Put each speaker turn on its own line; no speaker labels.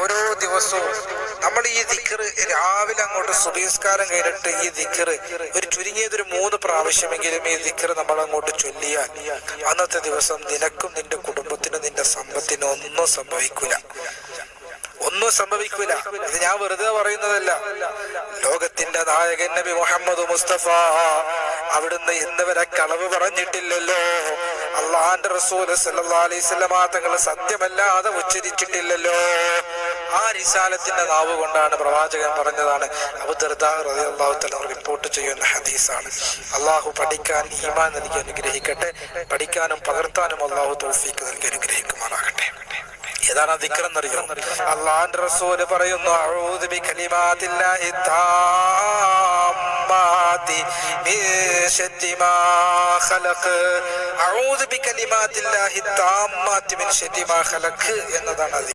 ഓരോ ദിവസവും നമ്മൾ ഈ ദിക്കറ് രാവിലെ അങ്ങോട്ട് സുബീസ്കാരം കഴിഞ്ഞിട്ട് ഈ ദിക്കറ് ഒരു ചുരുങ്ങിയതൊരു മൂന്ന് പ്രാവശ്യമെങ്കിലും ഈ ദിക്കറ് നമ്മൾ അങ്ങോട്ട് ചൊല്ലിയാൽ അന്നത്തെ ദിവസം നിനക്കും നിന്റെ കുടുംബത്തിനും നിന്റെ സമ്പത്തിനും ഒന്നും സംഭവിക്കില്ല ഒന്നും സംഭവിക്കൂല. ഇത് ഞാൻ വെറുതെ പറയുന്നതല്ല. ലോകത്തിന്റെ നായകൻ നബി മുഹമ്മദ് മുസ്തഫ അവിടുന്ന് ഇന്ന് വരെ കളവ് പറഞ്ഞിട്ടില്ലല്ലോ. അള്ളാന്റെ റസൂൽ സല്ലാ വസല്ലമ തങ്ങൾ സത്യമല്ലാതെ ഉച്ചരിച്ചിട്ടില്ലല്ലോ. ആ റിസാലത്തിന്റെ നാവ് കൊണ്ടാണ് പ്രവാചകൻ പറഞ്ഞതാണ് റിപ്പോർട്ട് ചെയ്യുന്ന ഹദീസാണ്. അള്ളാഹു പഠിക്കാൻ ഈമാൻ നൽകി അനുഗ്രഹിക്കട്ടെ. പഠിക്കാനും പകർത്താനും അള്ളാഹു തോഫീക്ക് നൽകി അനുഗ്രഹിക്കുമാറാകട്ടെ. ഏതാണ് ദിക്റെന്നറിയോ? അള്ളാന്റെ റസൂൽ പറയുന്നു എന്നതാണ്